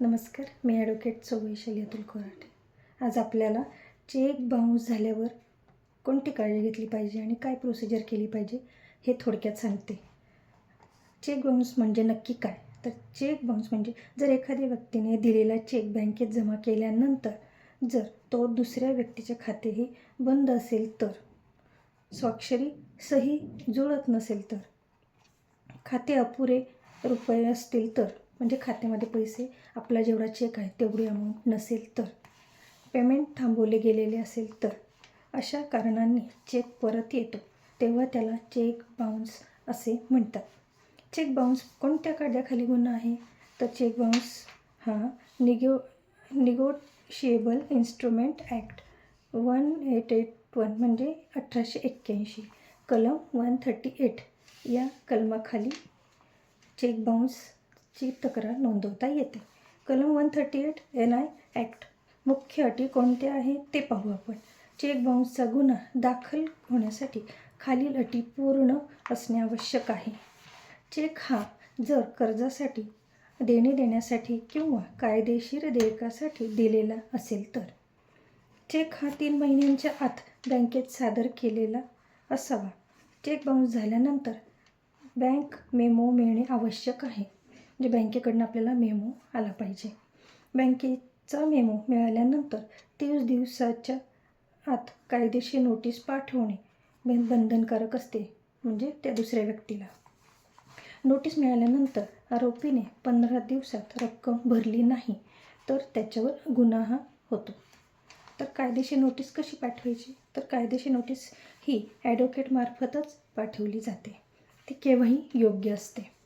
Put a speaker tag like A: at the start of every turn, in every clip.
A: नमस्कार मी ॲडव्होकेट चौवैशाली अतुल कोराटे. आज आपल्याला चेक बाउन्स झाल्यावर कोणती काळजी घेतली पाहिजे आणि काय प्रोसिजर केली पाहिजे हे थोडक्यात सांगते. चेक बाउन्स म्हणजे नक्की काय? तर चेक बाउन्स म्हणजे जर एखाद्या व्यक्तीने दिलेला चेक बँकेत जमा केल्यानंतर जर तो दुसऱ्या व्यक्तीचे खातेही बंद असेल तर स्वाक्षरी सही जुळत नसेल तर खाते अपुरे रुपये असतील तर म्हणजे खात्यामध्ये पैसे आपला जेवढा चेक आहे तेवढी अमाऊंट नसेल तर. पेमेंट थांबवले गेलेले असेल तर. अशा कारणांनी चेक परत येतो तेव्हा त्याला चेक बाउन्स असे म्हणतात. चेक बाउन्स कोणत्या कायद्याखाली गुन्हा आहे? तर चेक बाउन्स हा nego negotiable instrument act one eight eight one म्हणजे अठराशे एक्क्याऐंशी कलम वन थर्टी एट या कलमाखाली चेक ची तक्रार नोंदवता येते. कलम one thirty eight N I act मुख्य अटी कोणत्या आहेत ते पाहू आपण. चेक बाउन्सचा गुन्हा दाखल होण्यासाठी खालील अटी पूर्ण असणे आवश्यक आहे. चेक हा जर कर्जासाठी देणे देण्यासाठी किंवा कायदेशीर देयकासाठी दिलेला असेल तर. चेक हा तीन महिन्यांच्या आत बँकेत सादर केलेला असावा. चेक बाउन्स झाल्यानंतर बँक मेमो मिळणे आवश्यक आहे. म्हणजे बँकेकडनं आपल्याला मेमो आला पाहिजे. बँकेचा मेमो मिळाल्यानंतर तीस दिवसाच्या आत कायदेशीर नोटीस पाठवणे बंधनकारक असते म्हणजे त्या दुसऱ्या व्यक्तीला. नोटीस मिळाल्यानंतर आरोपीने पंधरा दिवसात रक्कम भरली नाही तर त्याच्यावर गुन्हा हा होतो. तर कायदेशीर नोटीस कशी पाठवायची? तर कायदेशीर नोटीस ही ॲडव्होकेटमार्फतच पाठवली जाते. ती केव्हाही योग्य असते.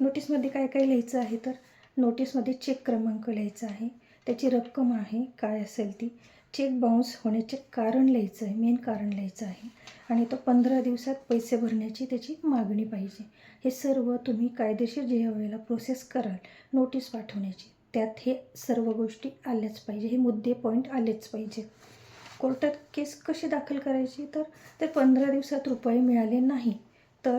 A: नोटीसमध्ये काय काय लिहायचं आहे तर नोटीसमध्ये चेक क्रमांक लिहायचा आहे. त्याची रक्कम आहे काय असेल ती. चेक बाउन्स होण्याचे कारण लिहायचं आहे मेन कारण लिहायचं आहे. आणि तो पंधरा दिवसात पैसे भरण्याची त्याची मागणी पाहिजे. हे सर्व तुम्ही कायदेशीर ज्या वेळेला प्रोसेस कराल नोटीस पाठवण्याची. त्यात हे सर्व गोष्टी आल्याच पाहिजे हे मुद्दे पॉईंट आलेच पाहिजे. कोर्टात केस कशी दाखल करायची? तर ते पंधरा दिवसात रुपये मिळाले नाही तर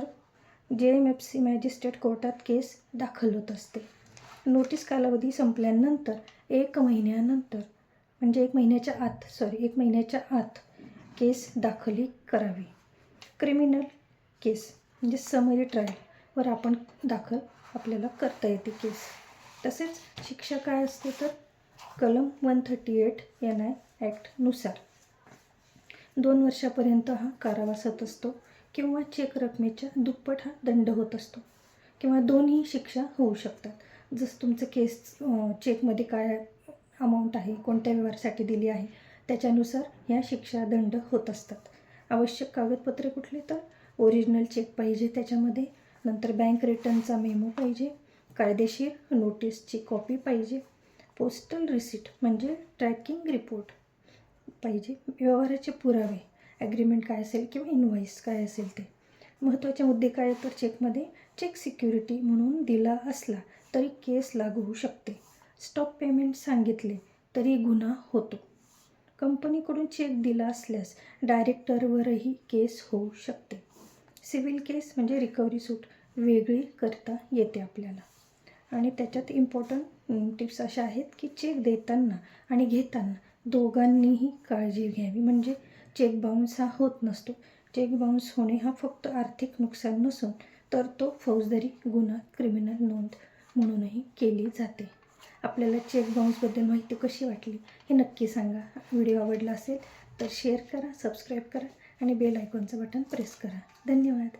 A: जे एम एफ सी मॅजिस्ट्रेट कोर्टात केस दाखल होत असते. नोटीस कालावधी संपल्यानंतर एक महिन्यानंतर म्हणजे एक महिन्याच्या आत सॉरी एक महिन्याच्या आत केस दाखली करावी. क्रिमिनल केस म्हणजे समरी ट्रायलवर आपण दाखल आपल्याला करता येते केस. तसेच शिक्षा काय असते तर? कलम one thirty eight N I ॲक्टनुसार दोन वर्षापर्यंत हा कारावासात असतो. किंवा चेक रकमेच्या दुप्पट हा दंड होत असतो. किंवा दोन्ही शिक्षा होऊ शकतात. जसं तुमचं केस चेकमध्ये काय अमाऊंट आहे कोणत्या व्यवहारासाठी दिली आहे त्याच्यानुसार ह्या शिक्षा दंड होत असतात. आवश्यक कागदपत्रे कुठली तर ओरिजिनल चेक पाहिजे त्याच्यामध्ये. नंतर बँक रिटर्नचा मेमो पाहिजे. कायदेशीर नोटीसची कॉपी पाहिजे. पोस्टल रिसिट म्हणजे ट्रॅकिंग रिपोर्ट पाहिजे. व्यवहाराचे पुरावे. ॲग्रीमेंट काय असेल किंवा इनव्हॉइस काय असेल ते. महत्त्वाचे मुद्दे काय तर चेकमध्ये चेक सिक्युरिटी म्हणून दिला असला तरी केस लागू होऊ शकते. स्टॉप पेमेंट सांगितले तरी गुन्हा होतो. कंपनीकडून चेक दिला असल्यास डायरेक्टरवरही केस होऊ शकते. सिव्हिल केस म्हणजे रिकव्हरी सूट वेगळी करता येते आपल्याला. आणि त्याच्यात इम्पॉर्टंट टिप्स अशा आहेत की चेक देताना आणि घेताना दोघांनीही काळजी घ्यावी. म्हणजे चेक बाउन्स हा होत नसतो. चेक बाउन्स होणे हा फक्त आर्थिक नुकसान नसून तर तो फौजदारी गुन्हा क्रिमिनल नोंद म्हणूनही केली जाते. आपल्याला चेक बाउन्सबद्दल माहिती कशी वाटली हे नक्की सांगा. व्हिडिओ आवडला असेल तर शेअर करा सबस्क्राईब करा आणि बेल आयकॉनचं बटन प्रेस करा. धन्यवाद.